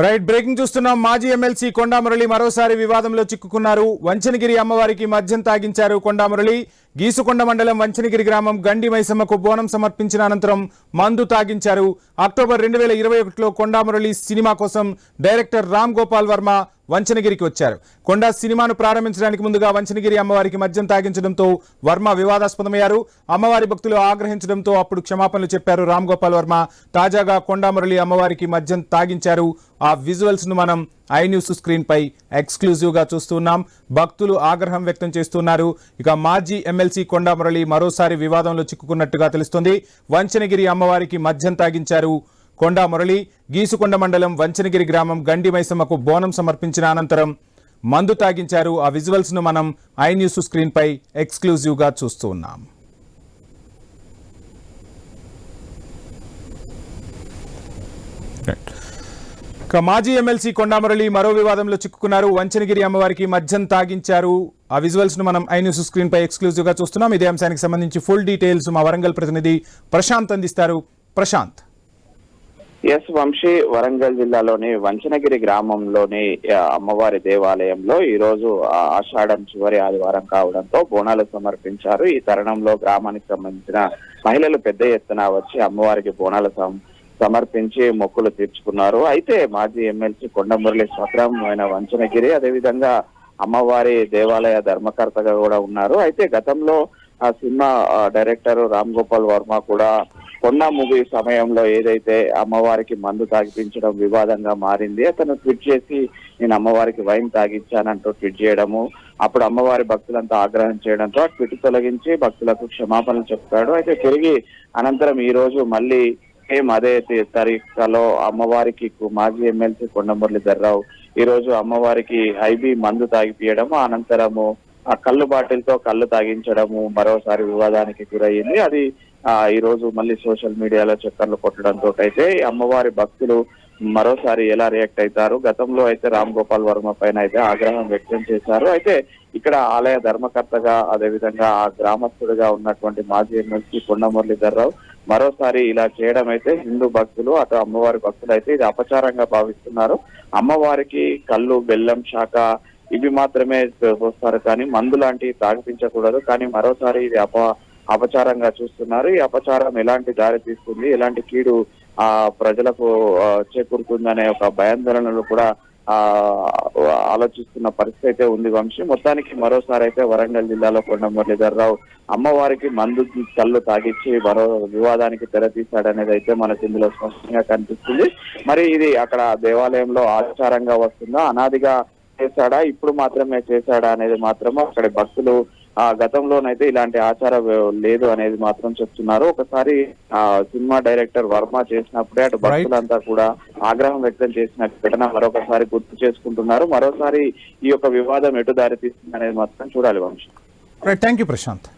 Right breaking చూస్తున్నాం. మాజీ MLC Konda Murali మరోసారి వివాదంలో చిక్కుకున్నారు. వంచనగిరి అమ్మవారికి మద్యం తాగించారు కొండామురళి. గీసుకొండ మండలం వంచనగిరి గ్రామం గండి మైసమ్మకు బోనం సమర్పించిన అనంతరం మందు తాగించారు. అక్టోబర్ రెండు వేల ఇరవై ఒకటిలో కొండా మురళి సినిమా కోసం డైరెక్టర్ రామ్ గోపాల్ వర్మ వంచనగిరికి వచ్చారు. కొండా సినిమాను ప్రారంభించడానికి ముందుగా వంచనగిరి అమ్మవారికి మద్యం తాగించడంతో వర్మ వివాదాస్పదమయ్యారు. అమ్మవారి భక్తులు ఆగ్రహించడంతో అప్పుడు క్షమాపణలు చెప్పారు రామ్ గోపాల్ వర్మ. తాజాగా కొండా మురళి అమ్మవారికి మద్యం తాగించారు. ఆ విజువల్స్ను మనం ఐ న్యూస్ స్క్రీన్ పై చూస్తున్నాం. భక్తులు ఆగ్రహం వ్యక్తం చేస్తున్నారు. ఇక మాజీ ఎమ్మెల్సీ కొండా మురళి మరోసారి వివాదంలో చిక్కుకున్నట్టుగా తెలుస్తుంది. వంచనగిరి అమ్మవారికి మద్యం తాగించారు కొండా మురళి గీసుకొండ మండలం వంచనగిరి గ్రామం గండి మైసమ్మకు బోనం సమర్పించిన అనంతరం మందు తాగించారు. ఆ విజువల్స్ను మనం ఐ న్యూస్ స్క్రీన్ పై చూస్తూ ఉన్నాం ఇక మాజీ ఎమ్మెల్సీ కొండామురళి మరో వివాదంలో చిక్కుకున్నారు. వంచనగిరి అమ్మవారికి మద్యం తాగించారు. ఆ విజువల్స్ను మనం ఐ న్యూస్ స్క్రీన్ పై ఎక్స్క్లూజివ్గా చూస్తున్నాం. ఇదే అంశానికి సంబంధించి ఫుల్ డీటెయిల్స్ మా వరంగల్ ప్రతినిధి ప్రశాంత్ అందిస్తారు. ప్రశాంత్. ఎస్ వంశీ వరంగల్ జిల్లాలోని వంచనగిరి గ్రామంలోని అమ్మవారి దేవాలయంలో ఈ రోజు ఆషాఢం చివరి ఆదివారం కావడంతో బోనాలు సమర్పించారు. ఈ తరుణంలో గ్రామానికి సంబంధించిన మహిళలు పెద్ద ఎత్తున వచ్చి అమ్మవారికి బోనాలు సమ- సమర్పించి మొక్కులు తీర్చుకున్నారు. అయితే మాజీ ఎమ్మెల్సీ కొండమురళి ఆయన వంచనగిరి అదేవిధంగా అమ్మవారి దేవాలయ ధర్మకర్తగా కూడా ఉన్నారు. అయితే గతంలో ఆ సినిమా డైరెక్టర్ రామ్ గోపాల్ వర్మ కూడా కొండ మూవీ సమయంలో ఏదైతే అమ్మవారికి మందు తాగిపించడం వివాదంగా మారింది అతను ట్వీట్ చేసి నేను అమ్మవారికి వైన్ తాగించానంటూ ట్వీట్ చేయడము అప్పుడు అమ్మవారి భక్తులంతా ఆగ్రహం చేయడంతో ఆ ట్వీట్ తొలగించి భక్తులకు క్షమాపణలు చెప్పాడు అయితే తిరిగి అనంతరం ఈ రోజు మళ్ళీ సేమ్ అదే తి- అమ్మవారికి మాజీ ఎమ్మెల్సీ కొండమురళి ధర్రావు ఈ రోజు అమ్మవారికి హైబీ మందు తాగిపియడము అనంతరము ఆ కళ్ళు బాటిల్తో కళ్ళు తాగించడము మరోసారి వివాదానికి గురయ్యింది అది ఆ ఈ రోజు మళ్ళీ సోషల్ మీడియాలో చక్కర్లు కొట్టడంతో అయితే అమ్మవారి భక్తులు మరోసారి ఎలా రియాక్ట్ అవుతారు? గతంలో అయితే రామ్ గోపాల్ వర్మ పైన అయితే ఆగ్రహం వ్యక్తం చేశారు. అయితే ఇక్కడ ఆలయ ధర్మకర్తగా అదేవిధంగా ఆ గ్రామస్తుడిగా ఉన్నటువంటి మాజీ ఎమ్మెల్సీ కొండమురళి మురళీధర్రావు మరోసారి ఇలా చేయడం అయితే హిందూ భక్తులు అటు అమ్మవారి భక్తులు అయితే ఇది అపచారంగా భావిస్తున్నారు. అమ్మవారికి కళ్ళు బెల్లం శాఖ ఇవి మాత్రమే పోస్తారు కానీ మందు లాంటివి తాగిపించకూడదు. కానీ మరోసారి ఇది అప అపచారంగా చూస్తున్నారు. ఈ అపచారం ఎలాంటి దారి తీస్తుంది? ఎలాంటి కీడు ఆ ప్రజలకు చేకూరుతుందనే ఒక భయాందోళనలు కూడా ఆలోచిస్తున్న పరిస్థితి అయితే ఉంది వంశీ. మొత్తానికి మరోసారి అయితే వరంగల్ జిల్లాలో కొండ మురళీధర్రావు అమ్మవారికి మందు కళ్ళు తాగిచ్చి మరో వివాదానికి తెరతీశాడనేది అయితే మనకు ఇందులో స్పష్టంగా కనిపిస్తుంది. మరి ఇది అక్కడ దేవాలయంలో ఆచారంగా వస్తుందా? అనాదిగా చేశాడా? ఇప్పుడు మాత్రమే చేశాడా అనేది మాత్రము అక్కడ భక్తులు ఆ గతంలోనైతే ఇలాంటి ఆచారం లేదు అనేది మాత్రం చెప్తున్నారు. ఒకసారి ఆ సినిమా డైరెక్టర్ వర్మ చేసినప్పుడే అటు భక్తులంతా కూడా ఆగ్రహం వ్యక్తం చేసిన ఘటన మరొకసారి గుర్తు చేసుకుంటున్నారు. మరోసారి ఈ యొక్క వివాదం ఎటు దారి తీస్తుంది అనేది మాత్రం చూడాలి వంశీ. Thank you Prashanth